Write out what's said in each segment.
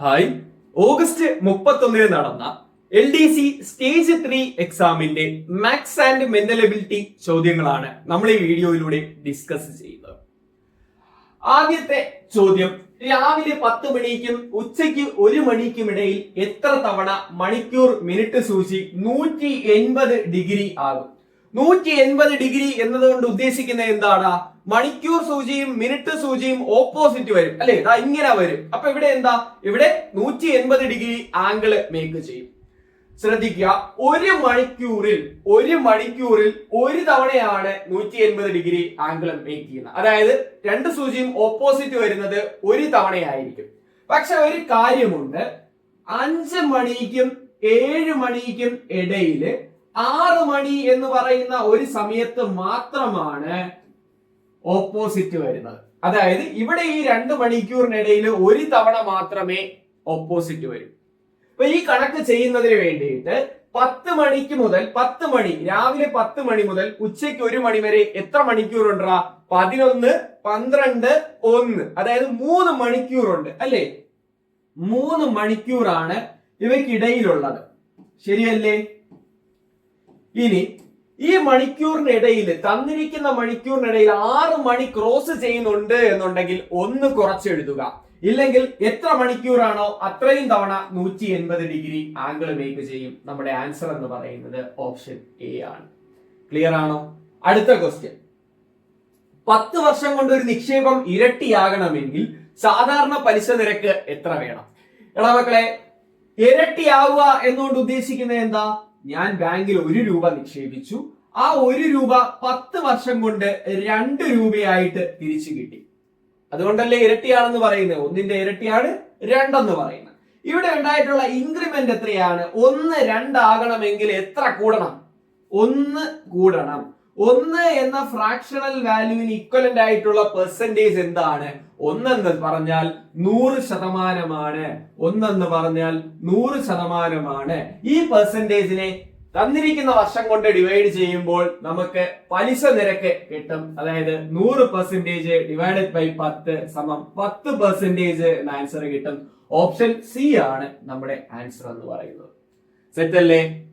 Hi. August മുപ്പത്തൊന്നിന് നടന്ന L D C stage three എക്സാമിന്റെ മാത്സ് ആൻഡ് മെന്റലബിലിറ്റി ചോദ്യങ്ങളാണ് നമ്മൾ ഈ വീഡിയോയിലൂടെ ഡിസ്കസ് ചെയ്യുന്നത്. ആദ്യത്തെ ചോദ്യം രാവിലെ പത്ത് മണിക്കും ഉച്ചയ്ക്ക് ഒരു മണിക്കും ഇടയിൽ എത്ര തവണ മണിക്കൂർ മിനിറ്റ് സൂചി നൂറ്റി എൺപത് ഡിഗ്രി ആകും? നൂറ്റി എൺപത് ഡിഗ്രി എന്നതുകൊണ്ട് ഉദ്ദേശിക്കുന്നത് എന്താണ് മണിക്കൂർ സൂചിയും മിനിറ്റ് സൂചിയും ഓപ്പോസിറ്റ് വരും. അല്ലെ? ഇതാ ഇങ്ങനെ വരും. അപ്പൊ ഇവിടെ എന്താ? ഇവിടെ നൂറ്റി എൺപത് ഡിഗ്രി ആംഗിൾ മേക്ക് ചെയ്യും. ശ്രദ്ധിക്കുക. ഒരു മണിക്കൂറിൽ ഒരു മണിക്കൂറിൽ ഒരു തവണയാണ് നൂറ്റി എൺപത് ഡിഗ്രി ആംഗിൾ മേക്ക് ചെയ്യുന്നത്. അതായത് രണ്ട് സൂചിയും ഓപ്പോസിറ്റ് വരുന്നത് ഒരു തവണയായിരിക്കും. പക്ഷെ ഒരു കാര്യമുണ്ട്. അഞ്ച് മണിക്കും ഏഴ് മണിക്കും ഇടയിൽ ആറ് മണി എന്ന് പറയുന്ന ഒരു സമയത്ത് മാത്രമാണ് ഓപ്പോസിറ്റ് വരുന്നത്. അതായത് ഇവിടെ ഈ രണ്ട് മണിക്കൂറിനിടയിൽ ഒരു തവണ മാത്രമേ ഓപ്പോസിറ്റ് വരും. അപ്പൊ ഈ കണക്ക് ചെയ്യുന്നതിന് വേണ്ടിയിട്ട് പത്ത് മണിക്ക് മുതൽ പത്ത് മണി രാവിലെ പത്ത് മണി മുതൽ ഉച്ചയ്ക്ക് ഒരു മണി വരെ എത്ര മണിക്കൂറുണ്ടാ? പതിനൊന്ന് പന്ത്രണ്ട് ഒന്ന്. അതായത് മൂന്ന് മണിക്കൂറുണ്ട് അല്ലേ? മൂന്ന് മണിക്കൂറാണ് ഇവയ്ക്കിടയിലുള്ളത്. ശരിയല്ലേ? ഇനി ഈ മണിക്കൂറിനിടയിൽ തന്നിരിക്കുന്ന മണിക്കൂറിനിടയിൽ ആറ് മണി ക്രോസ് ചെയ്യുന്നുണ്ട് എന്നുണ്ടെങ്കിൽ ഒന്ന് കുറച്ചെഴുതുക ഇല്ലെങ്കിൽ എത്ര മണിക്കൂറാണോ അത്രയും തവണ നൂറ്റി എൺപത് ഡിഗ്രി ആംഗിൾ മേക്ക് ചെയ്യും. നമ്മുടെ ആൻസർ എന്ന് പറയുന്നത് ഓപ്ഷൻ എ ആണ്. ക്ലിയർ ആണോ? അടുത്ത ക്വസ്റ്റ്യൻ പത്ത് വർഷം കൊണ്ട് ഒരു നിക്ഷേപം ഇരട്ടിയാകണമെങ്കിൽ സാധാരണ പലിശ നിരക്ക് എത്ര വേണം? എടാ മക്കളെ ഇരട്ടിയാവുക എന്നുകൊണ്ട് ഉദ്ദേശിക്കുന്നത് എന്താ? ഞാൻ ബാങ്കിൽ ഒരു രൂപ നിക്ഷേപിച്ചു. ആ ഒരു രൂപ പത്ത് വർഷം കൊണ്ട് രണ്ട് രൂപയായിട്ട് തിരിച്ചു കിട്ടി. അതുകൊണ്ടല്ലേ ഇരട്ടിയാണെന്ന് പറയുന്നത്? ഒന്നിന്റെ ഇരട്ടിയാണ് രണ്ടെന്ന് പറയുന്നത്. ഇവിടെ ഉണ്ടായിട്ടുള്ള ഇൻക്രിമെന്റ് എത്രയാണ്? ഒന്ന് രണ്ടാകണമെങ്കിൽ എത്ര കൂടണം? ഒന്ന് കൂടണം. ഒന്ന് എന്ന ഫ്രാക്ഷണൽ വാല്യൂവിന് ഇക്വലന്റ് ആയിട്ടുള്ള പെർസെന്റേജ് എന്താണ്? ഒന്നെന്ന് പറഞ്ഞാൽ നൂറ് ശതമാനമാണ്. ഒന്നെന്ന് പറഞ്ഞാൽ നൂറ് ശതമാനമാണ്. ഈ പെർസെന്റേജിനെ തന്നിരിക്കുന്ന വർഷം കൊണ്ട് ഡിവൈഡ് ചെയ്യുമ്പോൾ നമുക്ക് പലിശ നിരക്ക് കിട്ടും. അതായത് നൂറ് പെർസെന്റേജ് ഡിവൈഡഡ് ബൈ പത്ത് സമം പത്ത് പെർസെന്റേജ് എന്ന ആൻസർ കിട്ടും. ഓപ്ഷൻ സി ആണ് നമ്മുടെ ആൻസർ എന്ന് പറയുന്നത്. സെറ്റ് അല്ലേ?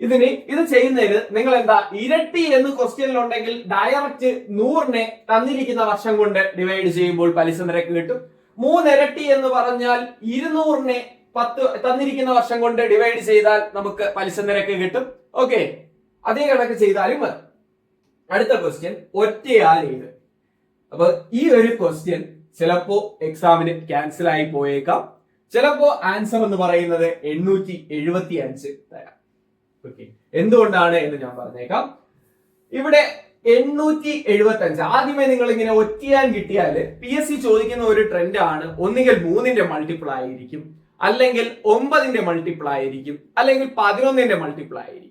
ഇതിന് ഇത് ചെയ്യുന്നതിന് നിങ്ങൾ എന്താ ഇരട്ടി എന്ന് ക്വസ്റ്റ്യനിൽ ഉണ്ടെങ്കിൽ ഡയറക്റ്റ് നൂറിനെ തന്നിരിക്കുന്ന വർഷം കൊണ്ട് ഡിവൈഡ് ചെയ്യുമ്പോൾ പലിശ നിരക്ക് കിട്ടും. മൂന്നിരട്ടി എന്ന് പറഞ്ഞാൽ ഇരുന്നൂറിനെ പത്ത് തന്നിരിക്കുന്ന വർഷം കൊണ്ട് ഡിവൈഡ് ചെയ്താൽ നമുക്ക് പലിശ നിരക്ക് കിട്ടും. ഓക്കെ അതേ കണക്ക് ചെയ്താലും മതി. അടുത്ത ക്വസ്റ്റ്യൻ ഒറ്റയാൽ ഇത്. അപ്പൊ ഈ ഒരു ക്വസ്റ്റ്യൻ ചിലപ്പോ എക്സാമിന് ക്യാൻസൽ ആയി പോയേക്കാം. ചിലപ്പോ ആൻസർ എന്ന് പറയുന്നത് എണ്ണൂറ്റി എഴുപത്തി അഞ്ച് തരാം. ഓക്കെ എന്തുകൊണ്ടാണ് എന്ന് ഞാൻ പറഞ്ഞേക്കാം. ഇവിടെ എണ്ണൂറ്റി എഴുപത്തി അഞ്ച് ആദ്യമേ നിങ്ങൾ ഇങ്ങനെ ഒറ്റയാൻ കിട്ടിയാൽ പി എസ് സി ചോദിക്കുന്ന ഒരു ട്രെൻഡ് ആണ്. ഒന്നുകിൽ മൂന്നിന്റെ മൾട്ടിപ്പിൾ ആയിരിക്കും. അല്ലെങ്കിൽ ഒമ്പതിന്റെ മൾട്ടിപ്പിൾ ആയിരിക്കും. അല്ലെങ്കിൽ പതിനൊന്നിന്റെ മൾട്ടിപ്പിൾ ആയിരിക്കും.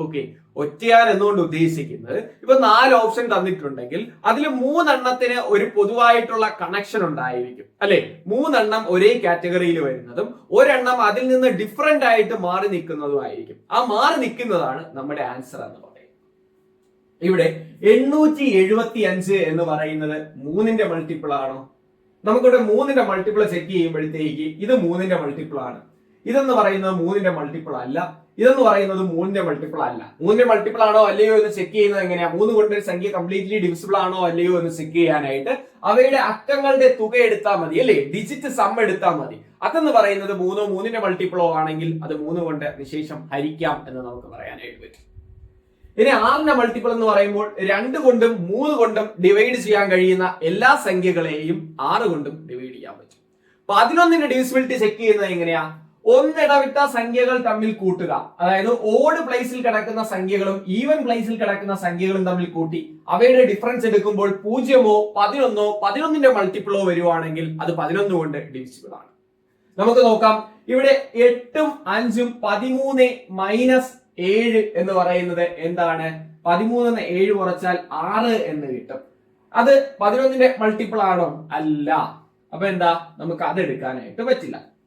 ഓക്കെ ഒറ്റയാൻ എന്നുകൊണ്ട് ഉദ്ദേശിക്കുന്നത് ഇപ്പൊ നാല് ഓപ്ഷൻ തന്നിട്ടുണ്ടെങ്കിൽ അതിൽ മൂന്നെണ്ണത്തിന് ഒരു പൊതുവായിട്ടുള്ള കണക്ഷൻ ഉണ്ടായിരിക്കും. അല്ലെ? മൂന്നെണ്ണം ഒരേ കാറ്റഗറിയിൽ വരുന്നതും ഒരെണ്ണം അതിൽ നിന്ന് ഡിഫറെന്റ് ആയിട്ട് മാറി നിൽക്കുന്നതുമായിരിക്കും ആ മാറി നിൽക്കുന്നതാണ് നമ്മുടെ ആൻസർ എന്ന് പറയുന്നത്. ഇവിടെ എണ്ണൂറ്റി എഴുപത്തി അഞ്ച് എന്ന് പറയുന്നത് മൂന്നിന്റെ മൾട്ടിപ്പിൾ ആണോ? നമുക്കിവിടെ മൂന്നിന്റെ മൾട്ടിപ്പിൾ ചെക്ക് ചെയ്യുമ്പോഴത്തേക്ക് ഇത് മൂന്നിന്റെ മൾട്ടിപ്പിൾ ആണ്. ഇതെന്ന് പറയുന്നത് മൂന്നിന്റെ മൾട്ടിപ്പിൾ അല്ല. ഇതെന്ന് പറയുന്നത് മൂന്നിന്റെ മൾട്ടിപ്പിൾ അല്ല. മൂന്നിന്റെ മൾട്ടിപ്പിൾ ആണോ അല്ലയോ എന്ന് ചെക്ക് ചെയ്യുന്നത് എങ്ങനെയാ? മൂന്ന് കൊണ്ട് ഒരു സംഖ്യ കംപ്ലീറ്റ്ലി ഡിവിസിബിൾ ആണോ അല്ലയോ എന്ന് ചെക്ക് ചെയ്യാനായിട്ട് അവയുടെ അക്കങ്ങളുടെ തുക എടുത്താൽ മതി അല്ലേ? ഡിജിറ്റ് സം എടുത്താൽ മതി. അതെന്ന് പറയുന്നത് മൂന്നോ മൂന്നിന്റെ മൾട്ടിപ്പിളോ ആണെങ്കിൽ അത് മൂന്ന് കൊണ്ട് നിശേഷം ഹരിക്കാം എന്ന് നമുക്ക് പറയാനായിട്ട് പറ്റും. ഇനി ആറിന്റെ മൾട്ടിപ്പിൾ എന്ന് പറയുമ്പോൾ രണ്ട് കൊണ്ടും മൂന്ന് കൊണ്ടും ഡിവൈഡ് ചെയ്യാൻ കഴിയുന്ന എല്ലാ സംഖ്യകളെയും ആറ് കൊണ്ടും ഡിവൈഡ് ചെയ്യാൻ പറ്റും. പതിനൊന്നിന്റെ ഡിവിസിബിലിറ്റി ചെക്ക് ചെയ്യുന്നത് എങ്ങനെയാ? ഒന്നിടവിട്ട സംഖ്യകൾ തമ്മിൽ കൂട്ടുക. അതായത് ഓഡ് പ്ലേസിൽ കിടക്കുന്ന സംഖ്യകളും ഈവൻ പ്ലേസിൽ കിടക്കുന്ന സംഖ്യകളും തമ്മിൽ കൂട്ടി. അവയുടെ ഡിഫറൻസ് എടുക്കുമ്പോൾ പൂജ്യമോ പതിനൊന്നോ പതിനൊന്നിന്റെ മൾട്ടിപ്പിളോ വരുവാണെങ്കിൽ അത് പതിനൊന്ന് കൊണ്ട് ഡിവിസിബിൾ ആണ്. നമുക്ക് നോക്കാം. ഇവിടെ എട്ടും അഞ്ചും പതിമൂന്ന് മൈനസ് ഏഴ് എന്ന് പറയുന്നത് എന്താണ്? പതിമൂന്ന് ഏഴ് കുറച്ചാൽ ആറ് എന്ന് കിട്ടും. അത് പതിനൊന്നിന്റെ മൾട്ടിപ്പിൾ ആണോ? അല്ല. അപ്പൊ എന്താ? നമുക്ക് അത് എടുക്കാനായിട്ട് പറ്റില്ല.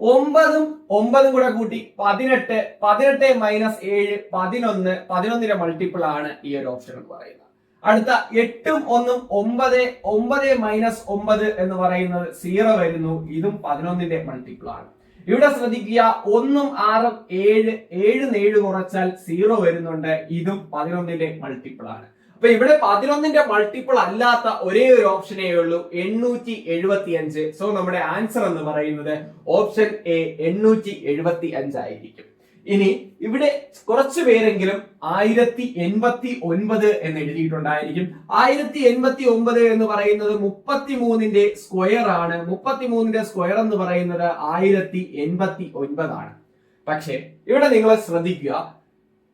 ഒമ്പതും ഒമ്പതും കൂടെ കൂട്ടി. പതിനെട്ട് പതിനെട്ട് മൈനസ് ഏഴ് പതിനൊന്ന് പതിനൊന്നിന്റെ മൾട്ടിപ്പിൾ ആണ് ഈ ഒരു ഓപ്ഷൻ എന്ന് പറയുന്നത്. അടുത്ത എട്ടും ഒന്നും ഒമ്പത് ഒമ്പത് മൈനസ് ഒമ്പത് എന്ന് പറയുന്നത് സീറോ വരുന്നു. ഇതും പതിനൊന്നിന്റെ മൾട്ടിപ്പിൾ ആണ്. ഇവിടെ ശ്രദ്ധിക്കുക ഒന്നും ആറും ഏഴ് ഏഴ് ഏഴ് കുറച്ചാൽ സീറോ വരുന്നുണ്ട്. ഇതും പതിനൊന്നിന്റെ മൾട്ടിപ്പിൾ ആണ്. അപ്പൊ ഇവിടെ പതിനൊന്നിന്റെ മൾട്ടിപ്പിൾ അല്ലാത്ത ഒരേ ഒരു ഓപ്ഷനേ ഉള്ളൂ എണ്ണൂറ്റി എഴുപത്തി അഞ്ച് സോ നമ്മുടെ ആൻസർ എന്ന് പറയുന്നത് ഓപ്ഷൻ എ എണ്ണൂറ്റി എഴുപത്തി അഞ്ചായിരിക്കും ഇനി ഇവിടെ കുറച്ചു പേരെങ്കിലും ആയിരത്തി എൺപത്തി ഒൻപത് എന്ന് എഴുതിയിട്ടുണ്ടായിരിക്കും. ആയിരത്തി എൺപത്തി ഒമ്പത് എന്ന് പറയുന്നത് മുപ്പത്തി മൂന്നിന്റെ സ്ക്വയർ ആണ്. മുപ്പത്തി മൂന്നിന്റെ സ്ക്വയർ എന്ന് പറയുന്നത് ആയിരത്തി എൺപത്തി ഒൻപതാണ് പക്ഷേ ഇവിടെ നിങ്ങൾ ശ്രദ്ധിക്കുക.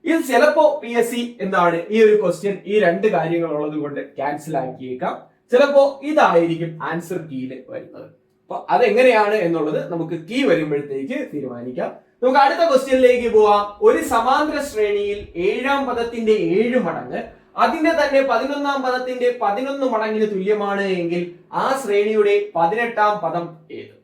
ഇത് ചിലപ്പോ പി എസ് സി എന്താണ് ഈ ഒരു ക്വസ്റ്റ്യൻ ഈ രണ്ട് കാര്യങ്ങൾ ഉള്ളത് കൊണ്ട് ക്യാൻസൽ ആക്കിയേക്കാം. ചിലപ്പോ ഇതായിരിക്കും ആൻസർ കീയിൽ വരുന്നത്. അപ്പൊ അതെങ്ങനെയാണ് എന്നുള്ളത് നമുക്ക് കീ വരുമ്പോഴത്തേക്ക് തീരുമാനിക്കാം. നമുക്ക് അടുത്ത ക്വസ്റ്റ്യനിലേക്ക് പോവാം. ഒരു സമാന്തര ശ്രേണിയിൽ ഏഴാം പദത്തിന്റെ ഏഴ് മടങ്ങ് അതിന്റെ തന്നെ പതിനൊന്നാം പദത്തിന്റെ പതിനൊന്ന് മടങ്ങിന് തുല്യമാണ് എങ്കിൽ ആ ശ്രേണിയുടെ പതിനെട്ടാം പദം ഏത്?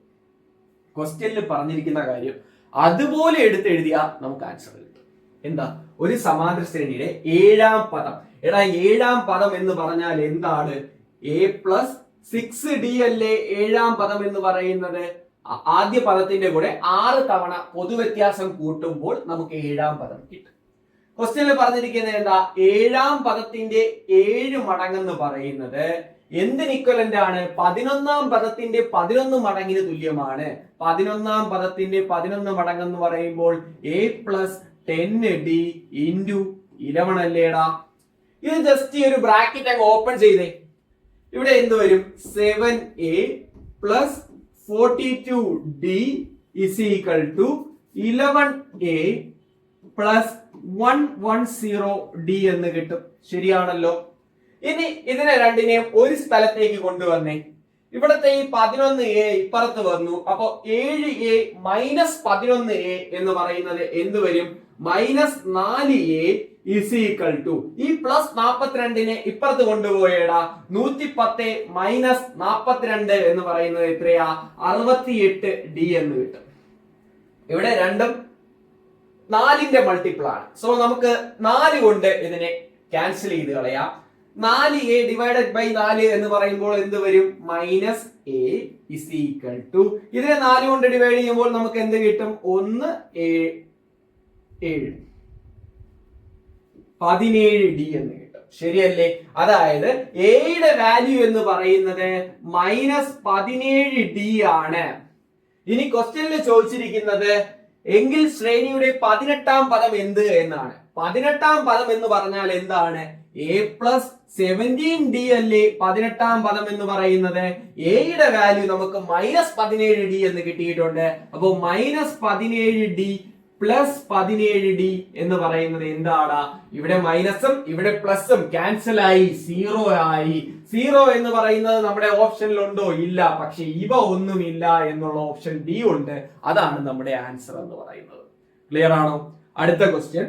ക്വസ്റ്റ്യനിൽ പറഞ്ഞിരിക്കുന്ന കാര്യം അതുപോലെ എടുത്ത് എഴുതിയാൽ നമുക്ക് ആൻസർ കിട്ടും. എന്താ? ഒരു സമാന്തര ശ്രേണിയുടെ ഏഴാം പദം. എടാ ഏഴാം പദം എന്ന് പറഞ്ഞാൽ എന്താണ്? എ പ്ലസ് സിക്സ് ഡി അല്ലേ ഏഴാം പദം എന്ന് പറയുന്നത്? ആദ്യ പദത്തിന്റെ കൂടെ ആറ് തവണ പൊതുവ്യത്യാസം കൂട്ടുമ്പോൾ നമുക്ക് ഏഴാം പദം കിട്ടും. ക്വസ്റ്റ്യനിൽ പറഞ്ഞിരിക്കുന്നത് എന്താ? ഏഴാം പദത്തിന്റെ ഏഴ് മടങ്ങെന്ന് പറയുന്നത് എന്തിന് ഇക്വലന്റ് ആണ്? പതിനൊന്നാം പദത്തിന്റെ പതിനൊന്ന് മടങ്ങിന് തുല്യമാണ്. പതിനൊന്നാം പദത്തിന്റെ പതിനൊന്ന് മടങ്ങെന്ന് പറയുമ്പോൾ A plus ten D into eleven അല്ലേടാ? ഇത് ജസ്റ്റ് ഈ ഒരു ബ്രാക്കറ്റ് അങ്ങ് ഓപ്പൺ ചെയ്തേ. ഇവിടെ എന്ത് വരും? Seven A plus forty two D is equal to eleven A plus one one zero D എന്ന് കിട്ടും. ശരിയാണല്ലോ. ഇനി ഇതിനെ രണ്ടിനെയും ഒരു സ്ഥലത്തേക്ക് കൊണ്ടുവന്നേ. ഇവിടത്തെ ഈ പതിനൊന്ന് എ ഇപ്പുറത്ത് വന്നു. അപ്പോ ഏഴ് എ മൈനസ് പതിനൊന്ന് എ എന്ന് പറയുന്നത് എന്ത് വരും? മൈനസ് നാല് എ ഇസ് ഈക്വൽ ടു ഈ പ്ലസ് നാപ്പത്തിരണ്ടിനെ ഇപ്പുറത്ത് കൊണ്ടുപോയേടാ. നൂറ്റി പത്ത് മൈനസ് നാപ്പത്തിരണ്ട് എന്ന് പറയുന്നത് എത്രയാ? അറുപത്തിയെട്ട് ഡി എന്ന് കിട്ടും. ഇവിടെ രണ്ടും നാലിന്റെ മൾട്ടിപ്പിൾ ആണ്. സോ നമുക്ക് നാല് കൊണ്ട് ഇതിനെ ക്യാൻസൽ ചെയ്ത് കളയാം. നാല് എ ഡിവൈഡഡ് ബൈ നാല് എന്ന് പറയുമ്പോൾ എന്ത് വരും? Minus A is equal to ഇതിനെ നാല് കൊണ്ട് ഡിവൈഡ് ചെയ്യുമ്പോൾ നമുക്ക് എന്ത് കിട്ടും? ഒന്ന് ഏ ഏഴ്. പതിനേഴ് ഡി എന്ന് കിട്ടും. ശരിയല്ലേ? അതായത് എയുടെ വാല്യൂ എന്ന് പറയുന്നത് മൈനസ് പതിനേഴ് ഡി ആണ്. ഇനി ക്വസ്റ്റ്യനിൽ ചോദിച്ചിരിക്കുന്നത് എങ്കിൽ ശ്രേണിയുടെ പതിനെട്ടാം പദം എന്ത് എന്നാണ്. പതിനെട്ടാം പദം എന്ന് പറഞ്ഞാൽ എന്താണ്? എ പ്ലസ് സെവന്റീൻ ഡി അല്ലേ പതിനെട്ടാം പദം എന്ന് പറയുന്നത്? എയുടെ വാല്യൂ നമുക്ക് മൈനസ് പതിനേഴ് ഡി എന്ന് കിട്ടിയിട്ടുണ്ട്. അപ്പോൾ മൈനസ് പതിനേഴ് ഡി പ്ലസ് പതിനേഴ് ഡി എന്ന് പറയുന്നത് എന്താണ് ഇവിടെ മൈനസും ഇവിടെ പ്ലസും ക്യാൻസൽ ആയി സീറോ ആയി. സീറോ എന്ന് പറയുന്നത് നമ്മുടെ ഓപ്ഷനിൽ ഉണ്ടോ ഇല്ല. പക്ഷെ ഇവ ഒന്നുമില്ല എന്നുള്ള ഓപ്ഷൻ ഡി ഉണ്ട്. അതാണ് നമ്മുടെ ആൻസർ എന്ന് പറയുന്നത്. ക്ലിയർ ആണോ? അടുത്ത question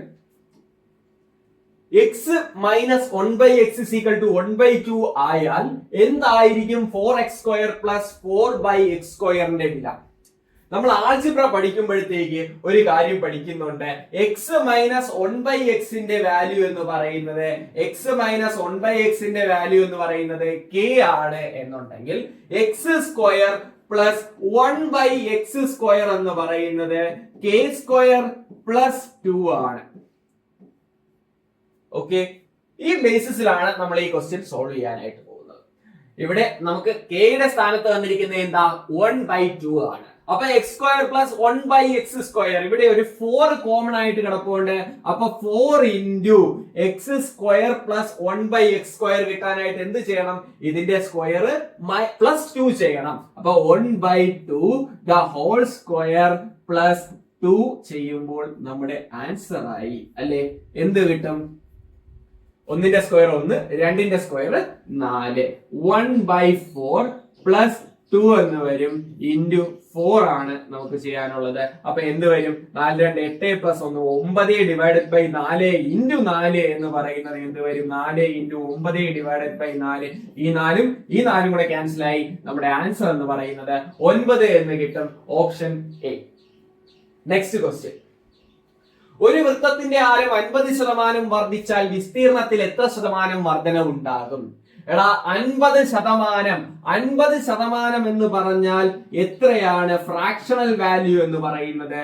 X minus one by X equal to one by two ആയാൽ എന്തായിരിക്കും? Four X square plus four by X സ്ക്വയറിന്റെ വില. നമ്മൾ ആൾജിബ്ര പഠിക്കുമ്പോഴത്തേക്ക് ഒരു കാര്യം പഠിക്കുന്നുണ്ട്. എക്സ് മൈനസ് വൺ ബൈ എക്സിന്റെ വാല്യൂ എന്ന് പറയുന്നത് എക്സ് മൈനസ് വൺ ബൈ എക്സിന്റെ വാല്യൂ എന്ന് പറയുന്നത് കെ ആണ് എന്നുണ്ടെങ്കിൽ X square plus one by X square എന്ന് പറയുന്നത് കെ സ്ക്വയർ പ്ലസ് ടു ആണ്. ഓക്കെ ഈ ബേസിസിലാണ് നമ്മൾ ഈ ക്വസ്റ്റ്യൻ സോൾവ് ചെയ്യാനായിട്ട് പോകുന്നത്. ഇവിടെ നമുക്ക് കെയുടെ സ്ഥാനത്ത് വന്നിരിക്കുന്നത് എന്താ? വൺ ബൈ ടു ആണ്. അപ്പൊ X square plus one by X square ഇവിടെ ഒരു ഫോർ കോമൺ ആയിട്ട് കിടപ്പുണ്ട്. അപ്പൊ four into X square plus one by X square കിട്ടാനായിട്ട് എന്ത് ചെയ്യണം? ഇതിന്റെ സ്ക്വയർ പ്ലസ് ടു ചെയ്യണം. അപ്പൊ one by two the whole square plus two ചെയ്യുമ്പോൾ നമ്മുടെ ആൻസർ ആയി. അല്ലെ? എന്ത് കിട്ടും? ഒന്നിന്റെ സ്ക്വയർ ഒന്ന് രണ്ടിന്റെ സ്ക്വയർ നാല്. One by four plus two എന്ന് വരും ഇന്റു ഫോർ ആണ് നമുക്ക് ചെയ്യാനുള്ളത്. അപ്പൊ എന്ത് വരും? നാല് രണ്ട് എട്ട് പ്ലസ് ഒന്ന് ഒമ്പത് ഡിവൈഡഡ് ബൈ നാല് ഇന്റു നാല് എന്ന് പറയുന്നത് എന്ത് വരും? നാല് ഇന്റു ഒമ്പത് ഡിവൈഡഡ് ബൈ നാല്. ഈ നാലും ഈ നാലും കൂടെ ക്യാൻസൽ ആയി നമ്മുടെ ആൻസർ എന്ന് പറയുന്നത് ഒൻപത് എന്ന് കിട്ടും ഓപ്ഷൻ എ നെക്സ്റ്റ് ക്വസ്റ്റ്യൻ ഒരു വൃത്തത്തിന്റെ ആരം അൻപത് ശതമാനം വർദ്ധിച്ചാൽ വിസ്തീർണത്തിൽ എത്ര ശതമാനം വർധന ഉണ്ടാകും എടാ അൻപത് ശതമാനം അൻപത് ശതമാനം എന്ന് പറഞ്ഞാൽ എത്രയാണ്? ഫ്രാക്ഷണൽ വാല്യൂ എന്ന് പറയുന്നത്?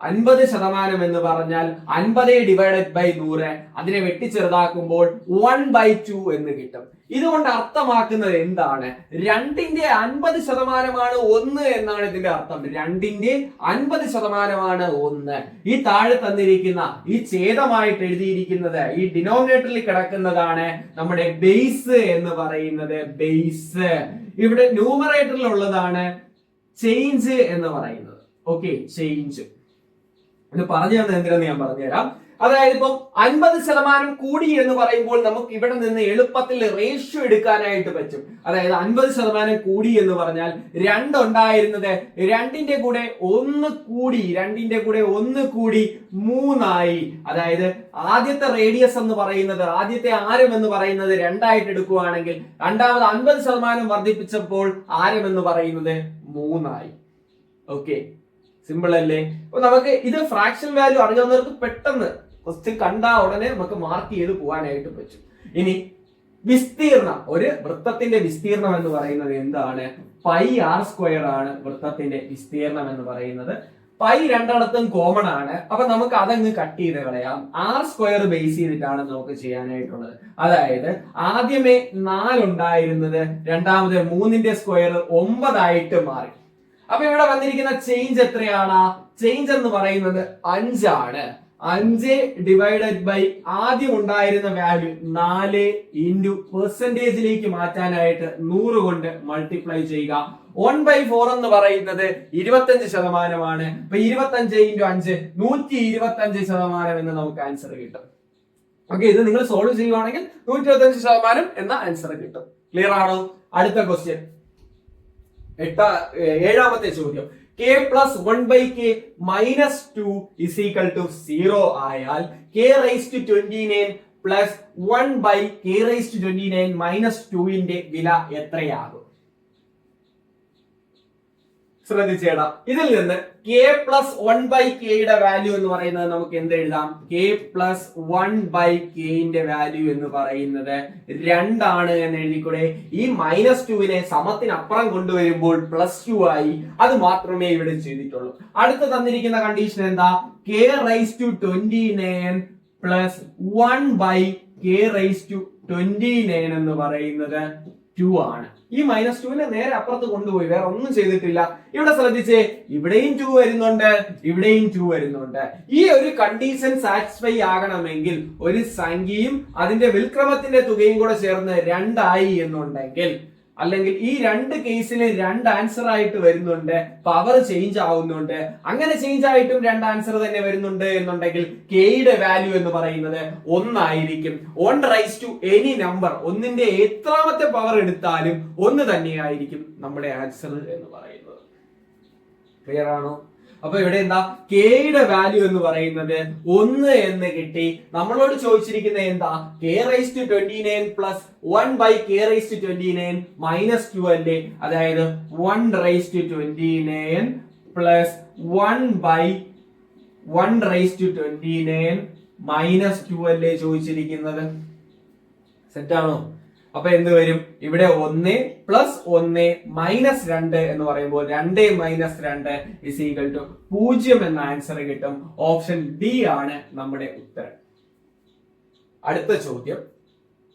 അൻപത് ശതമാനം എന്ന് പറഞ്ഞാൽ അൻപത് ഡിവൈഡഡ് ബൈ നൂറ്. അതിനെ വെട്ടിച്ചെറുതാക്കുമ്പോൾ വൺ ബൈ ടു എന്ന് കിട്ടും. ഇതുകൊണ്ട് അർത്ഥമാക്കുന്നത് എന്താണ്? രണ്ടിന്റെ അൻപത് ശതമാനമാണ് ഒന്ന് എന്നാണ് ഇതിന്റെ അർത്ഥം. രണ്ടിന്റെ അൻപത് ശതമാനമാണ് ഒന്ന്. ഈ താഴെ തന്നിരിക്കുന്ന ഈ ഛേദമായിട്ട് എഴുതിയിരിക്കുന്നത് ഈ ഡിനോമിനേറ്ററിൽ കിടക്കുന്നതാണ് നമ്മുടെ ബേസ് എന്ന് പറയുന്നത് ബേസ് ഇവിടെ ന്യൂമറേറ്ററിൽ ഉള്ളതാണ് ചേഞ്ച് എന്ന് പറയുന്നത്. ഓക്കെ ചേഞ്ച് ഇത് പറഞ്ഞു തന്നെ എന്തിനാന്ന് ഞാൻ പറഞ്ഞുതരാം അതായത് ഇപ്പം അൻപത് ശതമാനം കൂടി എന്ന് പറയുമ്പോൾ നമുക്ക് ഇവിടെ നിന്ന് എളുപ്പത്തിൽ റേഷ്യോ എടുക്കാനായിട്ട് പറ്റും. അതായത് അൻപത് ശതമാനം കൂടി എന്ന് പറഞ്ഞാൽ രണ്ടുണ്ടായിരുന്നത് രണ്ടിന്റെ കൂടെ ഒന്ന് കൂടി രണ്ടിന്റെ കൂടെ ഒന്ന് കൂടി മൂന്നായി. അതായത് ആദ്യത്തെ റേഡിയസ് എന്ന് പറയുന്നത് ആദ്യത്തെ ആരം എന്ന് പറയുന്നത് രണ്ടായിട്ട് എടുക്കുകയാണെങ്കിൽ രണ്ടാമത് അൻപത് ശതമാനം വർദ്ധിപ്പിച്ചപ്പോൾ ആരം എന്ന് പറയുന്നത് മൂന്നായി. ഓക്കെ സിമ്പിൾ അല്ലേ? അപ്പൊ നമുക്ക് ഇത് ഫ്രാക്ഷൻ വാല്യൂ അറിയാവുന്നവർക്ക് പെട്ടെന്ന് ക്വസ്റ്റ്യൻ കണ്ടാ ഉടനെ നമുക്ക് മാർക്ക് ചെയ്ത് പോകാനായിട്ട് പറ്റും. ഇനി വിസ്തീർണം ഒരു വൃത്തത്തിന്റെ വിസ്തീർണം എന്ന് പറയുന്നത് എന്താണ്? പൈ ആർ സ്ക്വയർ ആണ് വൃത്തത്തിന്റെ വിസ്തീർണം എന്ന് പറയുന്നത്. പൈ രണ്ടിടത്തും കോമൺ ആണ്. അപ്പൊ നമുക്ക് അതങ്ങ് കട്ട് ചെയ്ത് കളയാം. ആർ സ്ക്വയർ ബേസ് ചെയ്തിട്ടാണ് നമുക്ക് ചെയ്യാനായിട്ടുള്ളത്. അതായത് ആദ്യമേ നാലുണ്ടായിരുന്നത് രണ്ടാമത് മൂന്നിന്റെ സ്ക്വയർ ഒമ്പതായിട്ട് മാറി. അപ്പൊ ഇവിടെ വന്നിരിക്കുന്ന ചേഞ്ച് എത്രയാണ്? ചേഞ്ച് എന്ന് പറയുന്നത് അഞ്ചാണ്. അഞ്ച് ഡിവൈഡഡ് ബൈ ആദ്യം ഉണ്ടായിരുന്ന വാല്യൂ നാല് ഇന്റു പെർസെന്റേജിലേക്ക് മാറ്റാനായിട്ട് നൂറ് കൊണ്ട് മൾട്ടിപ്ലൈ ചെയ്യുക. വൺ ബൈ ഫോർ എന്ന് പറയുന്നത് ഇരുപത്തഞ്ച് ശതമാനമാണ്. അപ്പൊ ഇരുപത്തഞ്ച് ഇന്റു അഞ്ച് നൂറ്റി ഇരുപത്തഞ്ച് ശതമാനം എന്ന് നമുക്ക് ആൻസർ കിട്ടും. ഓക്കെ ഇത് നിങ്ങൾ സോൾവ് ചെയ്യുവാണെങ്കിൽ നൂറ്റി ഇരുപത്തഞ്ച് ശതമാനം എന്ന ആൻസർ കിട്ടും. ക്ലിയർ ആണോ? അടുത്ത ക്വസ്റ്റ്യൻ എട്ടാ ഏഴാമത്തെ ചോദ്യം. K plus one by K minus two is equal to zero ആയാൽ K raise to twenty nine plus one by K raise to twenty nine minus ടുവിന്റെ വില എത്രയാകും? ശ്രദ്ധിച്ചേടാ. ഇതിൽ നിന്ന് കെ പ്ലസ് വൺ ബൈ കെയുടെ വാല്യൂ എന്ന് പറയുന്നത് നമുക്ക് എന്ത് എഴുതാം? കെ പ്ലസ് വൺ ബൈ കെന്റെ വാല്യൂ എന്ന് പറയുന്നത് രണ്ടാണ് എന്ന് എഴുതിക്കൂടെ? ഈ മൈനസ് ടുവിനെ സമത്തിനപ്പുറം കൊണ്ടുവരുമ്പോൾ പ്ലസ് ടു ആയി അത് മാത്രമേ ഇവിടെ ചെയ്തിട്ടുള്ളൂ. അടുത്ത് തന്നിരിക്കുന്ന കണ്ടീഷൻ എന്താ? K raise to twenty nine plus one by k raise to twenty nine എന്ന് പറയുന്നത് ടു ആണ്. ഈ മൈനസ് ടുവിനെ നേരെ അപ്പുറത്ത് കൊണ്ടുപോയി വേറെ ഒന്നും ചെയ്തിട്ടില്ല. ഇവിടെ ശ്രദ്ധിച്ചേ ഇവിടെയും ടു വരുന്നുണ്ട് ഇവിടെയും ടു വരുന്നുണ്ട്. ഈ ഒരു കണ്ടീഷൻ സാറ്റിസ്ഫൈ ആകണമെങ്കിൽ ഒരു സംഖ്യയും അതിന്റെ വിൽക്രമത്തിന്റെ തുകയും കൂടെ ചേർന്ന് രണ്ടായി എന്നുണ്ടെങ്കിൽ അല്ലെങ്കിൽ ഈ രണ്ട് കേസിൽ രണ്ട് ആൻസർ ആയിട്ട് വരുന്നുണ്ട് പവർ ചേഞ്ച് ആവുന്നുണ്ട്. അങ്ങനെ ചേഞ്ച് ആയിട്ടും രണ്ട് ആൻസർ തന്നെ വരുന്നുണ്ട് എന്നുണ്ടെങ്കിൽ കെയുടെ വാല്യൂ എന്ന് പറയുന്നത് ഒന്നായിരിക്കും. One raise to any number ഒന്നിന്റെ എത്രാമത്തെ പവർ എടുത്താലും ഒന്ന് തന്നെയായിരിക്കും നമ്മുടെ ആൻസർ എന്ന് പറയുന്നത്. ക്ലിയർ ആണോ? അപ്പൊ ഇവിടെ എന്താ? കെയുടെ വാല്യൂ എന്ന് പറയുന്നത് ഒന്ന് എന്ന് കിട്ടി. നമ്മളോട് ചോദിച്ചിരിക്കുന്നത് എന്താ? K raise to twenty nine plus one by k raise to twenty nine minus two അല്ലെ? അതായത് one raise to twenty nine plus one by one raise to twenty nine minus two അല്ലേ ചോദിച്ചിരിക്കുന്നത്? സെറ്റാണോ അപ്പൊ എന്ത് വരും? ഇവിടെ ഒന്ന് പ്ലസ് ഒന്ന് മൈനസ് രണ്ട് എന്ന് പറയുമ്പോൾ രണ്ട് മൈനസ് രണ്ട് ഇസ് ഈക്വൽ ടു പൂജ്യം എന്ന ആൻസർ കിട്ടും. ഓപ്ഷൻ ഡി ആണ് നമ്മുടെ ഉത്തരം. അടുത്ത ചോദ്യം.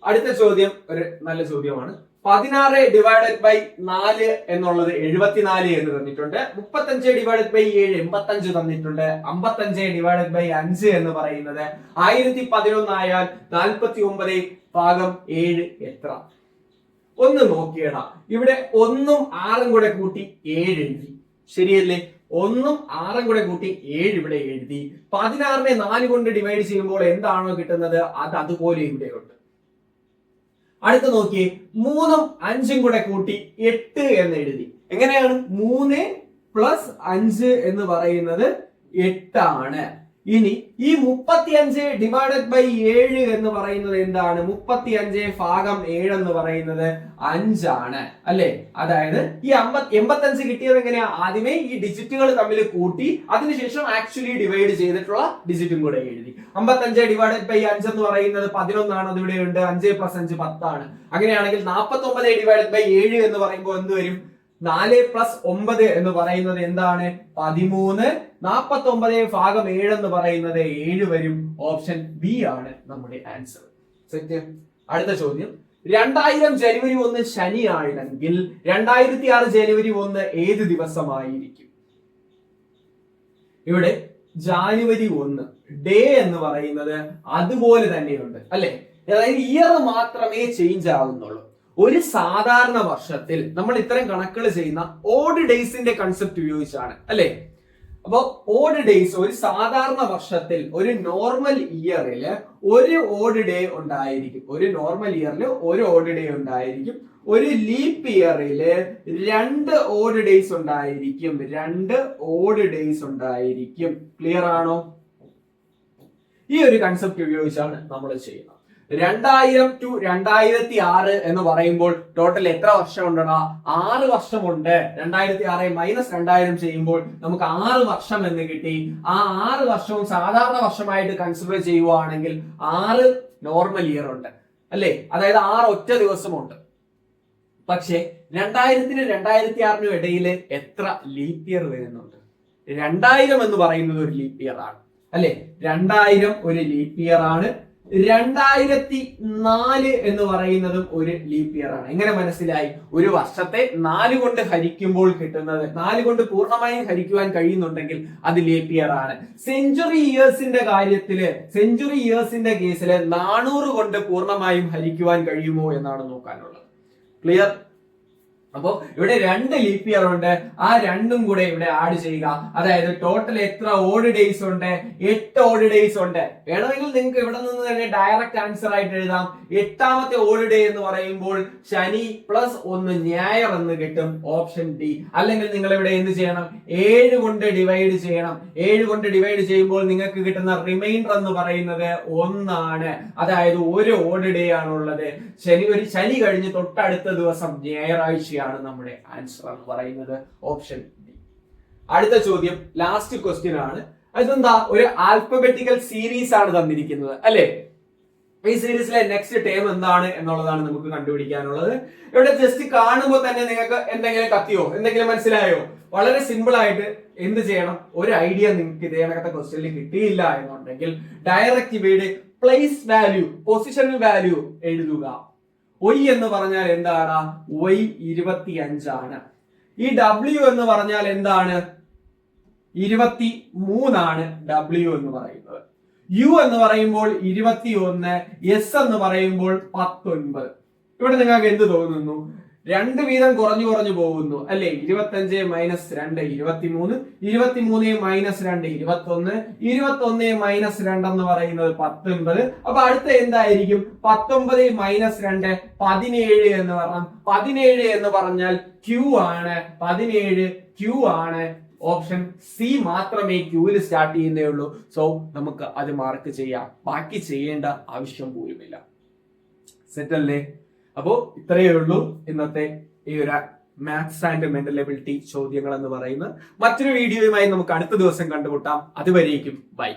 അടുത്ത ചോദ്യം ഒരു നല്ല ചോദ്യമാണ്. പതിനാറ് ഡിവൈഡഡ് ബൈ നാല് എന്നുള്ളത് എഴുപത്തിനാല് എന്ന് തന്നിട്ടുണ്ട്. മുപ്പത്തഞ്ച് ഡിവൈഡഡ് ബൈ ഏഴ് എൺപത്തഞ്ച് തന്നിട്ടുണ്ട്. അമ്പത്തഞ്ച് ഡിവൈഡഡ് ബൈ അഞ്ച് എന്ന് പറയുന്നത് ആയിരത്തി പതിനൊന്നായാൽ നാൽപ്പത്തി ഒമ്പത് ഭാഗം ഏഴ് എത്ര? ഒന്ന് നോക്കിയടാ. ഇവിടെ ഒന്നും ആറും കൂടെ കൂട്ടി ഏഴ് എഴുതി. ശരിയല്ലേ? ഒന്നും ആറും കൂടെ കൂട്ടി ഏഴ് ഇവിടെ എഴുതി. പതിനാറിനെ നാല് കൊണ്ട് ഡിവൈഡ് ചെയ്യുമ്പോൾ എന്താണോ കിട്ടുന്നത്? അത് അതുപോലെ ഇവിടെ ഉണ്ട്. അടുത്ത് നോക്കിയേ. മൂന്നും അഞ്ചും കൂടെ കൂട്ടി എട്ട് എന്ന് എഴുതി. എങ്ങനെയാണ്? മൂന്ന് പ്ലസ് അഞ്ച് എന്ന് പറയുന്നത് എട്ടാണ്. ഇനി ഈ മുപ്പത്തിയഞ്ച് ഡിവൈഡഡ് ബൈ ഏഴ് എന്ന് പറയുന്നത് എന്താണ്? മുപ്പത്തിയഞ്ച് ഭാഗം ഏഴ് എന്ന് പറയുന്നത് അഞ്ചാണ്. അല്ലെ? അതായത് ഈ അമ്പത് എൺപത്തഞ്ച് കിട്ടിയത് എങ്ങനെയാ? ആദ്യമേ ഈ ഡിജിറ്റുകൾ തമ്മിൽ കൂട്ടി അതിനുശേഷം ആക്ച്വലി ഡിവൈഡ് ചെയ്തിട്ടുള്ള ഡിജിറ്റും കൂടെ എഴുതി. അമ്പത്തഞ്ച് ഡിവൈഡഡ് ബൈ അഞ്ച് എന്ന് പറയുന്നത് പതിനൊന്നാണ്. അതിവിടെ ഉണ്ട്. അഞ്ച് പ്ലസ് അഞ്ച് പത്താണ്. അങ്ങനെയാണെങ്കിൽ നാൽപ്പത്തി ഒമ്പത് ഡിവൈഡഡ് ബൈ ഏഴ് എന്ന് പറയുമ്പോൾ എന്ത് വരും? നാല് പ്ലസ് ഒമ്പത് എന്ന് പറയുന്നത് എന്താണ്? പതിമൂന്ന്. നാൽപ്പത്തി ഒമ്പത് ഭാഗം ഏഴ് എന്ന് പറയുന്നത് ഏഴ് വരും. ഓപ്ഷൻ ബി ആണ് നമ്മുടെ ആൻസർ. സത്യം അടുത്ത ചോദ്യം. രണ്ടായിരം ജനുവരി ഒന്ന് ശനിയാണെങ്കിൽ രണ്ടായിരത്തി ആറ് ജനുവരി ഒന്ന് ഏത് ദിവസമായിരിക്കും? ഇവിടെ ജാനുവരി ഒന്ന് ഡേ എന്ന് പറയുന്നത് അതുപോലെ തന്നെയുണ്ട് അല്ലെ? അതായത് ഇയർ മാത്രമേ ചേഞ്ച് ആവുന്നുള്ളൂ. ഒരു സാധാരണ വർഷത്തിൽ നമ്മൾ ഇത്തരം കണക്കുകൾ ചെയ്യുന്ന ഓഡ് ഡേയ്സിന്റെ കൺസെപ്റ്റ് ഉപയോഗിച്ചാണ് അല്ലെ? അപ്പൊ ഓഡ് ഡേയ്സ് ഒരു സാധാരണ വർഷത്തിൽ ഒരു നോർമൽ ഇയറിൽ ഒരു ഓഡ് ഡേ ഉണ്ടായിരിക്കും. ഒരു നോർമൽ ഇയറിൽ ഒരു ഓഡ് ഡേ ഉണ്ടായിരിക്കും. ഒരു ലീപ്പ് ഇയറിൽ രണ്ട് ഓഡ് ഡേയ്സ് ഉണ്ടായിരിക്കും. രണ്ട് ഓഡ് ഡേയ്സ് ഉണ്ടായിരിക്കും. ക്ലിയർ ആണോ? ഈ ഒരു കൺസെപ്റ്റ് ഉപയോഗിച്ചാണ് നമ്മൾ ചെയ്യുന്നത്. രണ്ടായിരം ടു രണ്ടായിരത്തി ആറ് എന്ന് പറയുമ്പോൾ ടോട്ടൽ എത്ര വർഷം ആറ് വർഷമുണ്ട്. രണ്ടായിരത്തി ആറ് മൈനസ് രണ്ടായിരം ചെയ്യുമ്പോൾ നമുക്ക് ആറ് വർഷം എന്ന് കിട്ടി. ആ ആറ് വർഷവും സാധാരണ വർഷമായിട്ട് കൺസിഡർ ചെയ്യുവാണെങ്കിൽ ആറ് നോർമൽ ഇയർ ഉണ്ട്. അല്ലേ? അതായത് ആറ് ഒറ്റ ദിവസമുണ്ട്. പക്ഷേ രണ്ടായിരത്തിനും രണ്ടായിരത്തി ആറിനും ഇടയിൽ എത്ര ലീപ് ഇയർ വരുന്നുണ്ട്? രണ്ടായിരം എന്ന് പറയുന്നത് ഒരു ലീപ് ഇയർ ആണ്. അല്ലെ? രണ്ടായിരം ഒരു ലീപ് ഇയർ ആണ്. രണ്ടായിരത്തി നാല് എന്ന് പറയുന്നതും ഒരു ലീപ് ഇയർ ആണ്. എങ്ങനെ മനസ്സിലായി? ഒരു വർഷത്തെ നാല് കൊണ്ട് ഹരിക്കുമ്പോൾ കിട്ടുന്നത് നാല് കൊണ്ട് പൂർണമായും ഹരിക്കുവാൻ കഴിയുന്നുണ്ടെങ്കിൽ അത് ലീപ് ഇയർ ആണ്. സെഞ്ചുറി ഇയേഴ്സിന്റെ കാര്യത്തിൽ സെഞ്ചുറി ഇയേഴ്സിന്റെ കേസിൽ നാനൂറ് കൊണ്ട് പൂർണമായും ഹരിക്കുവാൻ കഴിയുമോ എന്നാണ് നോക്കാനുള്ളത്. ക്ലിയർ അപ്പോ ഇവിടെ രണ്ട് ലീപ്പ് ഇയർ ഉണ്ട്. ആ രണ്ടും കൂടെ ഇവിടെ ആഡ് ചെയ്യുക. അതായത് ടോട്ടൽ എത്ര ഓഡ് ഡേയ്സ് ഉണ്ട്? എട്ട് ഓഡ് ഡേയ്സ് ഉണ്ട്. വേണമെങ്കിൽ നിങ്ങൾക്ക് ഇവിടെ നിന്ന് തന്നെ ഡയറക്റ്റ് ആൻസർ ആയിട്ട് എഴുതാം. എട്ടാമത്തെ ഓഡ് ഡേ എന്ന് പറയുമ്പോൾ ശനി പ്ലസ് ഒന്ന് ഞായർ എന്ന് കിട്ടും ഓപ്ഷൻ ഡി അല്ലെങ്കിൽ നിങ്ങൾ ഇവിടെ എന്ത് ചെയ്യണം? ഏഴ് കൊണ്ട് ഡിവൈഡ് ചെയ്യണം. ഏഴ് കൊണ്ട് ഡിവൈഡ് ചെയ്യുമ്പോൾ നിങ്ങൾക്ക് കിട്ടുന്ന റിമൈൻഡർ എന്ന് പറയുന്നത് ഒന്നാണ്. അതായത് ഒരു ഓഡ് ഡേ ആണുള്ളത്. ശനി ഒരു ശനി കഴിഞ്ഞ് തൊട്ടടുത്ത ദിവസം ഞായറാഴ്ചയാണ്. നമ്മുടെ ആൻസർ എന്ന് പറയുന്നത്. ഓപ്ഷൻ ഡി അടുത്ത ചോദ്യം ലാസ്റ്റ് ക്വസ്റ്റ്യൻ ആണ്. അതെന്താ ഒരു ആൽഫബറ്റിക്കൽ സീരീസ് ആണ് തന്നിരിക്കുന്നത് അല്ലെ? ഈ സീരീസിലെ നെക്സ്റ്റ് ടേം എന്താണ് എന്നുള്ളതാണ് നമുക്ക് കണ്ടുപിടിക്കാനുള്ളത്. ഇവിടെ ജസ്റ്റ് കാണുമ്പോൾ തന്നെ നിങ്ങൾക്ക് എന്തെങ്കിലും കത്തിയോ? എന്തെങ്കിലും മനസ്സിലായോ? വളരെ സിമ്പിൾ ആയിട്ട് എന്ത് ചെയ്യണം? ഒരു ഐഡിയ നിങ്ങൾക്ക് ഇതേ കണക്കത്തെ ക്വസ്റ്റ്യനിൽ കിട്ടിയില്ല എന്നുണ്ടെങ്കിൽ ഡയറക്റ്റ് ഇവയുടെ പ്ലേസ് വാല്യൂ പൊസിഷണൽ വാല്യൂ എഴുതുക. ഒയ് എന്ന് പറഞ്ഞാൽ എന്താണ്? ഒയ് ഇരുപത്തി അഞ്ചാണ് ഈ ഡബ്ല്യു എന്ന് പറഞ്ഞാൽ എന്താണ്? ഇരുപത്തി മൂന്നാണ് ഡബ്ല്യു എന്ന് പറയുന്നത്. യു എന്ന് പറയുമ്പോൾ ഇരുപത്തി ഒന്ന് എസ് എന്ന് പറയുമ്പോൾ പത്തൊൻപത്. ഇവിടെ നിങ്ങൾക്ക് എന്ത് തോന്നുന്നു? രണ്ട് വീതം കുറഞ്ഞു കുറഞ്ഞു പോകുന്നു. അല്ലെ? ഇരുപത്തഞ്ച് മൈനസ് രണ്ട് ഇരുപത്തിമൂന്ന്. ഇരുപത്തിമൂന്ന് മൈനസ് രണ്ട് ഇരുപത്തൊന്ന്. ഇരുപത്തൊന്ന് മൈനസ് രണ്ട് എന്ന് പറയുന്നത് പത്തൊൻപത്. അപ്പൊ അടുത്ത എന്തായിരിക്കും? പത്തൊമ്പത് മൈനസ് രണ്ട് പതിനേഴ് എന്ന് പറഞ്ഞാൽ പതിനേഴ് എന്ന് പറഞ്ഞാൽ ക്യൂ ആണ്. പതിനേഴ് ക്യൂ ആണ്. ഓപ്ഷൻ സി മാത്രമേ ക്യൂവിൽ സ്റ്റാർട്ട് ചെയ്യുന്നേ ഉള്ളൂ. സോ നമുക്ക് അത് മാർക്ക് ചെയ്യാം. ബാക്കി ചെയ്യേണ്ട ആവശ്യം പോലുമില്ല. സെറ്റ് അല്ലേ അപ്പോ ഇത്രയേ ഉള്ളൂ ഇന്നത്തെ ഈ ഒരു മാത്സ് ആൻഡ് മെന്റൽ എബിലിറ്റി ചോദ്യങ്ങൾ എന്ന് പറയുന്നത്. മറ്റൊരു വീഡിയോയുമായി നമുക്ക് അടുത്ത ദിവസം കണ്ടുമുട്ടാം. അതുവരേക്കും ബൈ